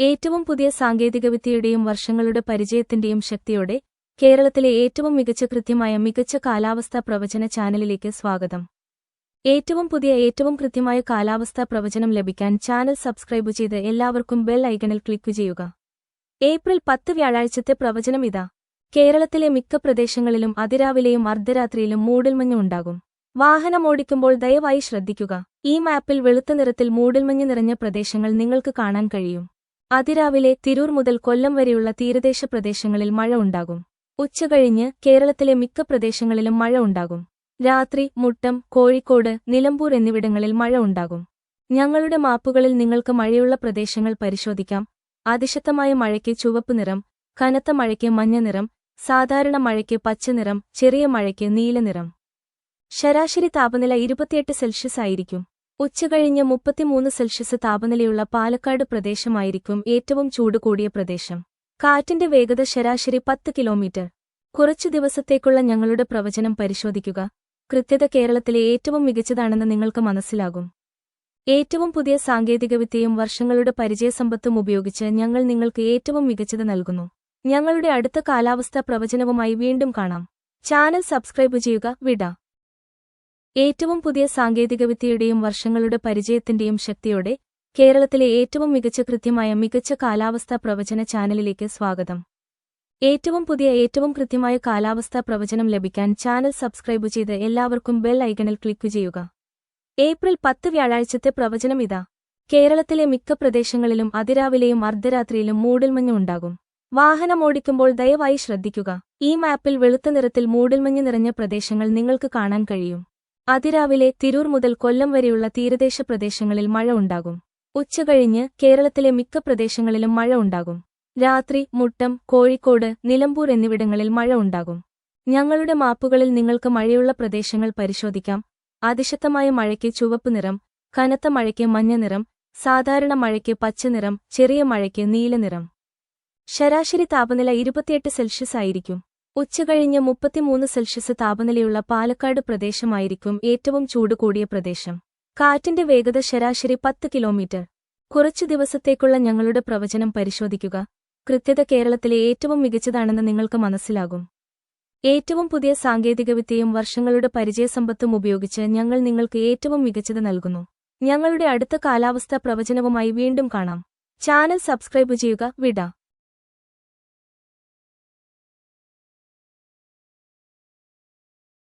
ഏറ്റവും പുതിയ സാങ്കേതികവിദ്യയുടെയും വർഷങ്ങളുടെ പരിചയത്തിന്റെയും ശക്തിയോടെ കേരളത്തിലെ ഏറ്റവും മികച്ച കൃത്യമായ മികച്ച കാലാവസ്ഥാ പ്രവചന ചാനലിലേക്ക് സ്വാഗതം. ഏറ്റവും പുതിയ ഏറ്റവും കൃത്യമായ കാലാവസ്ഥാ പ്രവചനം ലഭിക്കാൻ ചാനൽ സബ്സ്ക്രൈബ് ചെയ്ത് എല്ലാവർക്കും ബെൽ ഐക്കണിൽ ക്ലിക്ക് ചെയ്യുക. ഏപ്രിൽ പത്ത് വ്യാഴാഴ്ചത്തെ പ്രവചനം ഇതാ. കേരളത്തിലെ മിക്ക പ്രദേശങ്ങളിലും അതിരാവിലെയും അർദ്ധരാത്രിയിലും മൂടൽമഞ്ഞ് ഉണ്ടാകും. വാഹനം ഓടിക്കുമ്പോൾ ദയവായി ശ്രദ്ധിക്കുക. ഈ മാപ്പിൽ വെളുത്ത നിറത്തിൽ മൂടൽമഞ്ഞ് നിറഞ്ഞ പ്രദേശങ്ങൾ നിങ്ങൾക്ക് കാണാൻ കഴിയും. അതിരാവിലെ തിരൂർ മുതൽ കൊല്ലം വരെയുള്ള തീരദേശ പ്രദേശങ്ങളിൽ മഴ ഉണ്ടാകും. ഉച്ചകഴിഞ്ഞ് കേരളത്തിലെ മിക്ക പ്രദേശങ്ങളിലും മഴ ഉണ്ടാകും. രാത്രി മുട്ടം കോഴിക്കോട് നിലമ്പൂർ എന്നിവിടങ്ങളിൽ മഴ ഉണ്ടാകും. ഞങ്ങളുടെ മാപ്പുകളിൽ നിങ്ങൾക്ക് മഴയുള്ള പ്രദേശങ്ങൾ പരിശോധിക്കാം. അതിശക്തമായ മഴയ്ക്ക് ചുവപ്പ് നിറം കനത്ത മഴയ്ക്ക് മഞ്ഞ നിറം സാധാരണ മഴയ്ക്ക് പച്ച നിറം ചെറിയ മഴയ്ക്ക് നീല നിറം. ശരാശരി താപനില ഇരുപത്തിയെട്ട് സെൽഷ്യസ് ആയിരിക്കും. ഉച്ചകഴിഞ്ഞ് മുപ്പത്തിമൂന്ന് സെൽഷ്യസ് താപനിലയുള്ള പാലക്കാട് പ്രദേശമായിരിക്കും ഏറ്റവും ചൂട് കൂടിയ പ്രദേശം. കാറ്റിന്റെ വേഗത ശരാശരി പത്ത് കിലോമീറ്റർ. കുറച്ചു ദിവസത്തേക്കുള്ള ഞങ്ങളുടെ പ്രവചനം പരിശോധിക്കുക. കൃത്യത കേരളത്തിലെ ഏറ്റവും മികച്ചതാണെന്ന് നിങ്ങൾക്ക് മനസ്സിലാകും. ഏറ്റവും പുതിയ സാങ്കേതികവിദ്യയും വർഷങ്ങളുടെ പരിചയസമ്പത്തും ഉപയോഗിച്ച് ഞങ്ങൾ നിങ്ങൾക്ക് ഏറ്റവും മികച്ചത് നൽകുന്നു. ഞങ്ങളുടെ അടുത്ത കാലാവസ്ഥാ പ്രവചനവുമായി വീണ്ടും കാണാം. ചാനൽ സബ്സ്ക്രൈബ് ചെയ്യുക. വിട. ഏറ്റവും പുതിയ സാങ്കേതികവിദ്യയുടെയും വർഷങ്ങളുടെ പരിചയത്തിന്റെയും ശക്തിയോടെ കേരളത്തിലെ ഏറ്റവും മികച്ച കൃത്യമായ മികച്ച കാലാവസ്ഥാ പ്രവചന ചാനലിലേക്ക് സ്വാഗതം. ഏറ്റവും പുതിയ ഏറ്റവും കൃത്യമായ കാലാവസ്ഥാ പ്രവചനം ലഭിക്കാൻ ചാനൽ സബ്സ്ക്രൈബ് ചെയ്ത് എല്ലാവർക്കും ബെൽ ഐക്കണിൽ ക്ലിക്ക് ചെയ്യുക. ഏപ്രിൽ പത്ത് വ്യാഴാഴ്ചത്തെ പ്രവചനം ഇതാ. കേരളത്തിലെ മിക്ക പ്രദേശങ്ങളിലും അതിരാവിലെയും അർദ്ധരാത്രിയിലും മൂടൽമഞ്ഞ് ഉണ്ടാകും. വാഹനം ഓടിക്കുമ്പോൾ ദയവായി ശ്രദ്ധിക്കുക. ഈ മാപ്പിൽ വെളുത്ത നിറത്തിൽ മൂടൽമഞ്ഞ് നിറഞ്ഞ പ്രദേശങ്ങൾ നിങ്ങൾക്ക് കാണാൻ കഴിയും. അതിരാവിലെ തിരൂർ മുതൽ കൊല്ലം വരെയുള്ള തീരദേശ പ്രദേശങ്ങളിൽ മഴ ഉണ്ടാകും. ഉച്ചകഴിഞ്ഞ് കേരളത്തിലെ മിക്ക പ്രദേശങ്ങളിലും മഴ ഉണ്ടാകും. രാത്രി മുട്ടം കോഴിക്കോട് നിലമ്പൂർ എന്നിവിടങ്ങളിൽ മഴ ഉണ്ടാകും. ഞങ്ങളുടെ മാപ്പുകളിൽ നിങ്ങൾക്ക് മഴയുള്ള പ്രദേശങ്ങൾ പരിശോധിക്കാം. അതിശക്തമായ മഴയ്ക്ക് ചുവപ്പ് നിറം കനത്ത മഴയ്ക്ക് മഞ്ഞ നിറം സാധാരണ മഴയ്ക്ക് പച്ച നിറം ചെറിയ മഴയ്ക്ക് നീല നിറം. ശരാശരി താപനില ഇരുപത്തിയെട്ട് സെൽഷ്യസ് ആയിരിക്കും. ഉച്ചകഴിഞ്ഞ് മുപ്പത്തിമൂന്ന് സെൽഷ്യസ് താപനിലയുള്ള പാലക്കാട് പ്രദേശമായിരിക്കും ഏറ്റവും ചൂട് കൂടിയ പ്രദേശം. കാറ്റിന്റെ വേഗത ശരാശരി പത്ത് കിലോമീറ്റർ. കുറച്ചു ദിവസത്തേക്കുള്ള ഞങ്ങളുടെ പ്രവചനം പരിശോധിക്കുക. കൃത്യത കേരളത്തിലെ ഏറ്റവും മികച്ചതാണെന്ന് നിങ്ങൾക്ക് മനസ്സിലാകും. ഏറ്റവും പുതിയ സാങ്കേതികവിദ്യയും വർഷങ്ങളുടെ പരിചയസമ്പത്തും ഉപയോഗിച്ച് ഞങ്ങൾ നിങ്ങൾക്ക് ഏറ്റവും മികച്ചത് നൽകുന്നു. ഞങ്ങളുടെ അടുത്ത കാലാവസ്ഥാ പ്രവചനവുമായി വീണ്ടും കാണാം. ചാനൽ സബ്സ്ക്രൈബ് ചെയ്യുക വിട.